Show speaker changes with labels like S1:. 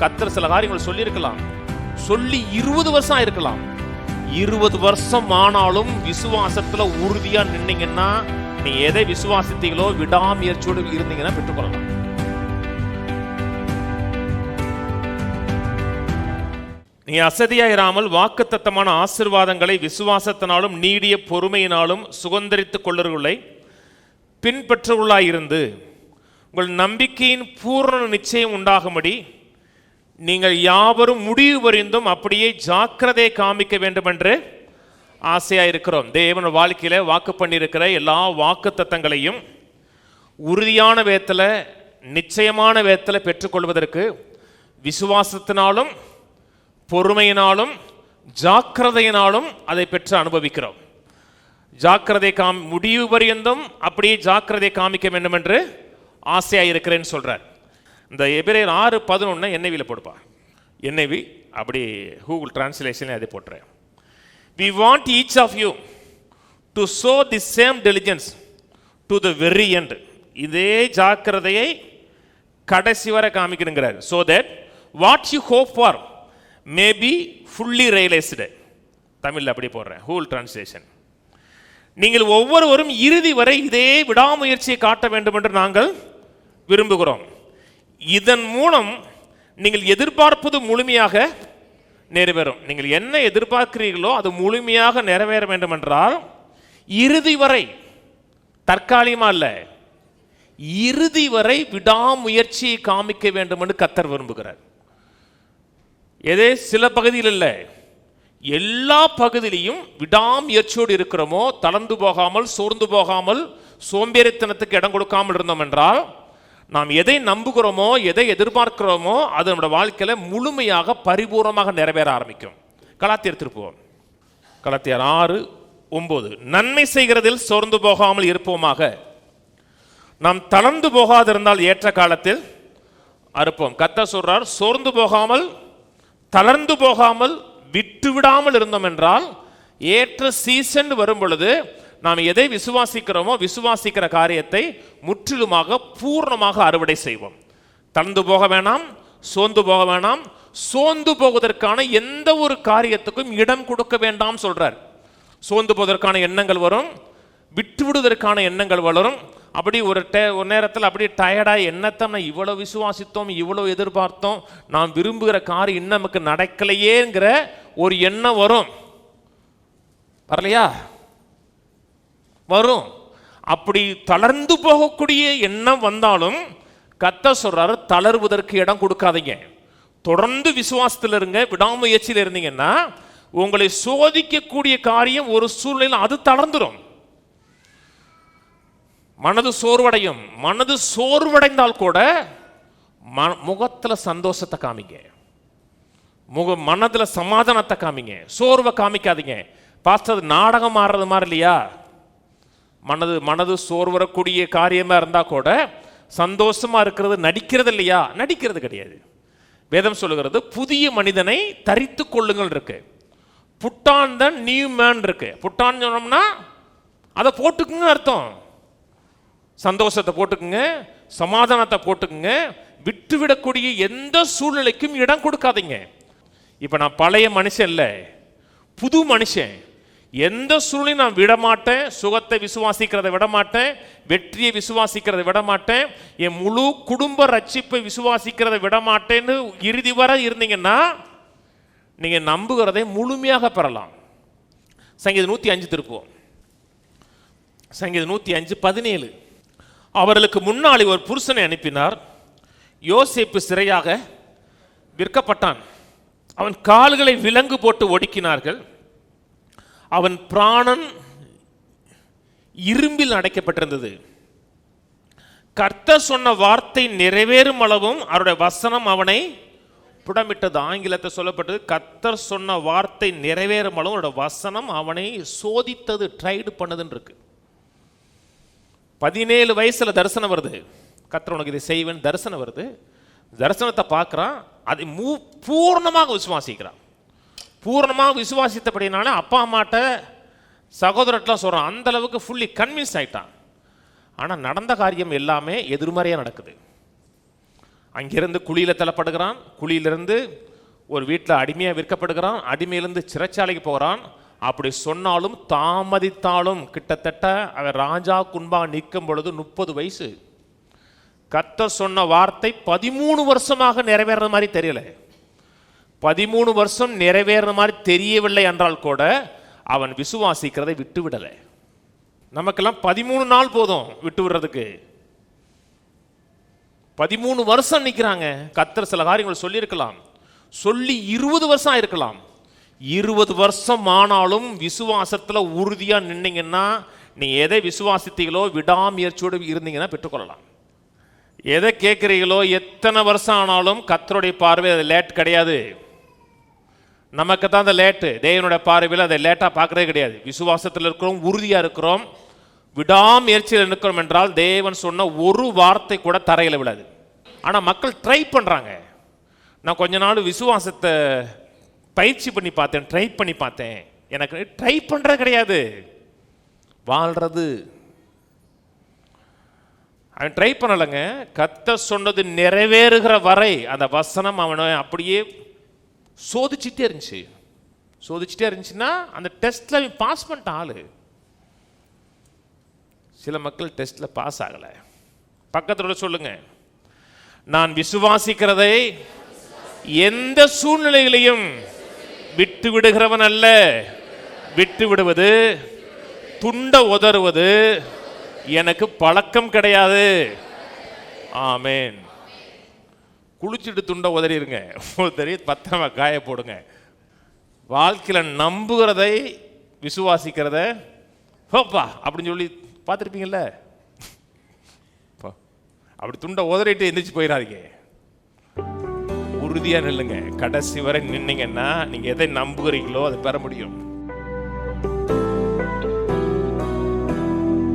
S1: கத்தர் சில காரியங்கள் சொல்லியிருக்கலாம். சொல்லி இருபது வருஷம் ஆயிருக்கலாம். இருபது வருஷம் ஆனாலும் விசுவாசத்துல உறுதியா நின்னீங்கன்னா நீ எதை விசுவாசித்தீங்களோ விடாமுயற்சியோடு இருந்தீங்கன்னா பெற்றுக்கொள்ளலாம் நீ அசதியாயிராமல் வாக்குத்தத்தமான ஆசிர்வாதங்களை விசுவாசத்தினாலும் நீடிய பொறுமையினாலும் சுதந்திரித்துக் கொள்ளர்களை பின்பற்றுவர்களாயிருந்து உங்கள் நம்பிக்கையின் பூரண நிச்சயம் உண்டாகும்படி நீங்கள் யாவரும் முடிவு வரிந்தும் அப்படியே ஜாக்கிரதை காமிக்க வேண்டும் என்று ஆசையாக இருக்கிறோம் தேவன் வாழ்க்கையில் வாக்கு பண்ணியிருக்கிற எல்லா வாக்கு தத்தங்களையும் உறுதியான வேத்தில் நிச்சயமான வேத்தில் பெற்றுக்கொள்வதற்கு விசுவாசத்தினாலும் பொறுமையினாலும் ஜாக்கிரதையினாலும் அதை பெற்று அனுபவிக்கிறோம். ஜாக்கிரதை காம் முடிவு பரியந்தும் அப்படியே ஜாக்கிரதை காமிக்க வேண்டும் என்று ஆசையாக இருக்கிறேன்னு சொல்கிறார் இந்த எபிரேயர் ஆறு பதினொன்று என்ஐவியில் போடுப்பா. என்ஐவி அப்படி கூகுள் டிரான்ஸ்லேஷன் அதை போட்டுறேன். We want each of you to show the same diligence to the very end இதே ஜாக்கிரதையை கடைசி வரை காமிக்கணுங்கிறார். So that what you hope for may be fully realised தமிழில் அப்படி போடுறேன். ஹூல் டிரான்ஸ்லேஷன் நீங்கள் ஒவ்வொருவரும் இறுதி வரை இதே விடாமுயற்சியை காட்ட வேண்டும் என்று நாங்கள் விரும்புகிறோம். இதன் மூலம் நீங்கள் எதிர்பார்ப்பது முழுமையாக நிறைவேறும். நீங்கள் என்ன எதிர்பார்க்கிறீர்களோ அது முழுமையாக நிறைவேற வேண்டும் என்றால் இறுதி வரை தற்காலிகமா அல்ல இறுதி வரை விடாமுயற்சியை காமிக்க வேண்டும் என்று கத்தர் விரும்புகிறார். எதே சில பகுதியில் இல்லை எல்லா பகுதியிலையும் விடாமுயற்சியோடு இருக்கிறோமோ தளர்ந்து போகாமல் சோர்ந்து போகாமல் சோம்பேறித்தனத்துக்கு இடம் கொடுக்காமல் இருந்தோம் என்றால் நாம் எதை நம்புகிறோமோ எதை எதிர்பார்க்கிறோமோ அது நம்முடைய வாழ்க்கையில் முழுமையாக பரிபூர்ணமாக நிறைவேற ஆரம்பிக்கும். கலாத்தியர் திருப்புவோம். கலாத்தியர் ஆறு ஒம்பது. நன்மை செய்கிறதில் சோர்ந்து போகாமல் இருப்போமாக. நாம் தளர்ந்து போகாதிருந்தால் ஏற்ற காலத்தில் அறுப்போம். கத்த சொல்றார் சோர்ந்து போகாமல் தளர்ந்து போகாமல் விட்டு விடாமல் இருந்தோம் என்றால் ஏற்ற சீசன் வரும் பொழுது நாம் எதை விசுவாசிக்கிறோமோ விசுவாசிக்கிற காரியத்தை முற்றிலுமாக பூர்ணமாக அறுவடை செய்வோம். தளர்ந்து போக வேணாம் சோர்ந்து போக வேணாம் சோர்ந்து போவதற்கான எந்த ஒரு காரியத்துக்கும் இடம் கொடுக்க வேண்டாம் சொல்றார். சோர்ந்து போவதற்கான எண்ணங்கள் வரும் விட்டு விடுவதற்கான எண்ணங்கள் வளரும். அப்படி ஒரு டே ஒரு நேரத்தில் அப்படி டயர்டாக என்னத்தை நம்ம இவ்வளோ விசுவாசித்தோம் இவ்வளோ எதிர்பார்த்தோம் நாம் விரும்புகிற காரியம் இன்னும் நமக்கு நடக்கலையேங்கிற ஒரு எண்ணம் வரும். வரலையா? வரும். அப்படி தளர்ந்து போகக்கூடிய எண்ணம் வந்தாலும் கத்த சொல்றாரு தளர்வதற்கு இடம் கொடுக்காதீங்க. தொடர்ந்து விசுவாசத்தில் இருங்க விடாமுயற்சியில் இருந்தீங்கன்னா உங்களை சோதிக்கக்கூடிய காரியம் ஒரு சூழ்நிலையில் அது தளர்ந்துடும் மனது சோர்வடையும். மனது சோர்வடைந்தால் கூட ம முகத்தில் சந்தோஷத்தை காமிங்க. முக மனதில் சமாதானத்தை காமிங்க. சோர்வை காமிக்காதீங்க. பாஸ்டர் நாடகம் ஆடுறது மாதிரி இல்லையா? மனது மனது சோர்வரக்கூடிய காரியமாக இருந்தால் கூட சந்தோஷமாக இருக்கிறது நடிக்கிறது இல்லையா? நடிக்கிறது கிடையாது. வேதம் சொல்லுகிறது புதிய மனிதனை தரித்து கொள்ளுங்கள் இருக்கு. புட்டான் தான் நியூ மேன் இருக்கு. புட்டான் சொன்னோம்னா அதை போட்டுக்குங்க அர்த்தம். சந்தோஷத்தை போட்டுக்குங்க சமாதானத்தை போட்டுக்குங்க விட்டுவிடக்கூடிய எந்த சூழ்நிலைக்கும் இடம் கொடுக்காதீங்க. இப்போ நான் பழைய மனுஷன் இல்லை புது மனுஷன். எந்த சூழ்நிலையும் நான் விட மாட்டேன் சுகத்தை விசுவாசிக்கிறதை விடமாட்டேன் வெற்றியை விசுவாசிக்கிறதை விட மாட்டேன் என் முழு குடும்ப ரட்சிப்பை விசுவாசிக்கிறதை விட மாட்டேன்னு இறுதி வரை இருந்தீங்கன்னா நீங்கள் நம்புகிறதை முழுமையாக பெறலாம். சங்கீதம் நூற்றி அஞ்சு திருப்புவோம். சங்கீதம் நூற்றி அஞ்சு பதினேழு. அவர்களுக்கு முன்னாடி ஒரு புருஷனை அனுப்பினார். யோசிப்பு சிறையாக விற்கப்பட்டான். அவன் கால்களை விலங்கு போட்டு ஒடுக்கினார்கள். அவன் பிராணன் இரும்பில் அடைக்கப்பட்டிருந்தது. கர்த்தர் சொன்ன வார்த்தை நிறைவேறும் அளவும் அவருடைய வசனம் அவனை புடமிட்டது. ஆங்கிலத்தை சொல்லப்பட்டது கர்த்தர் சொன்ன வார்த்தை நிறைவேறும் அளவும் அவருடைய வசனம் அவனை சோதித்தது ட்ரைடு பண்ணதுன்னு இருக்கு பதினேழு வயசில் தரிசனம் வருது. கர்த்தர் உனக்கு இதை செய்வேன் தரிசனம் வருது. தரிசனத்தை பார்க்குறான். அதை மூ பூர்ணமாக விசுவாசிக்கிறான். பூர்ணமாக விசுவாசித்தபடினால அப்பா அம்மாட்ட சகோதரட்டெலாம் சொல்கிறான் அந்த அளவுக்கு ஃபுல்லி கன்வின்ஸ் ஆகிட்டான் ஆனால் நடந்த காரியம் எல்லாமே எதிர்மறையாக நடக்குது. அங்கிருந்து குழியில் தள்ளப்படுகிறான் குழியிலிருந்து ஒரு வீட்டில் அடிமையாக விற்கப்படுகிறான் அடிமையிலிருந்து சிறைச்சாலைக்கு போகிறான் அப்படி சொன்னாலும் தாமதித்தாலும் கிட்டத்தட்ட அவன் ராஜா குன்பா நிற்கும் பொழுது முப்பது வயசு. கத்த சொன்ன வார்த்தை பதிமூணு வருஷமாக நிறைவேற மாதிரி தெரியல. பதிமூணு வருஷம் நிறைவேறின மாதிரி தெரியவில்லை என்றால் கூட அவன் விசுவாசிக்கிறதை விட்டு விடலை நமக்கெல்லாம் பதிமூணு நாள் போதும் விட்டு விடுறதுக்கு பதிமூணு வருஷம் நிற்கிறாங்க கத்தர் சில காரியங்கள் சொல்லியிருக்கலாம். சொல்லி இருபது வருஷம் ஆயிருக்கலாம். இருபது வருஷம் ஆனாலும் விசுவாசத்தில் உறுதியாக நின்னீங்கன்னா நீங்கள் எதை விசுவாசித்தீங்களோ விடாமுயற்சியோடு இருந்தீங்கன்னா பெற்றுக்கொள்ளலாம். எதை கேட்குறீங்களோ எத்தனை வருஷம் ஆனாலும் கத்தருடைய பார்வை அது லேட் கிடையாது. நமக்கு தான் அந்த லேட்டு. தேவனோட பார்வையில் அதை லேட்டாக பார்க்குறதே கிடையாது. விசுவாசத்தில் இருக்கிறோம் உறுதியாக இருக்கிறோம். விடாமுயற்சியில் இருக்கிறோம் என்றால் தேவன் சொன்ன ஒரு வார்த்தை கூட தரையில் விடாது ஆனால் மக்கள் ட்ரை பண்ணுறாங்க நான் கொஞ்ச நாள் விசுவாசத்தை பயிற்சி பண்ணி பார்த்தேன் ட்ரை பண்ணி பார்த்தேன். எனக்கு ட்ரை பண்ணுறது கிடையாது. வாழ்றது. அவன் ட்ரை பண்ணலைங்க. கத்த சொன்னது நிறைவேறுகிற வரை அந்த வசனம் அவனை அப்படியே சோதிச்சுட்டே இருந்துச்சு. சோதிச்சுட்டே இருந்துச்சுன்னா அந்த டெஸ்ட்டில் அவன் பாஸ் பண்ணிட்டான் ஆள். சில மக்கள் டெஸ்ட்டில் பாஸ் ஆகலை. பக்கத்தோட சொல்லுங்க. நான் விசுவாசிக்கிறதை எந்த சூழ்நிலைகளையும் விட்டு விடுகிறவன் அல்ல. விட்டு விடுவது துண்ட உதறுவது எனக்கு பழக்கம் கிடையாது. ஆமேன். குளிச்சுட்டு துண்டை உதறிடுங்க உதறி பத்திரமா காய போடுங்க. வாழ்க்கையில் நம்புகிறதை விசுவாசிக்கிறத ஹோப்பா அப்படின்னு சொல்லி பார்த்துருப்பீங்கள்ல பா. அப்படி துண்டை உதறிட்டு எந்திரிச்சு போயிடாதீங்க. உறுதியாக நில்லுங்க. கடைசி வரை நின்னீங்கன்னா நீங்கள் எதை நம்புகிறீங்களோ அதை பெற முடியும்.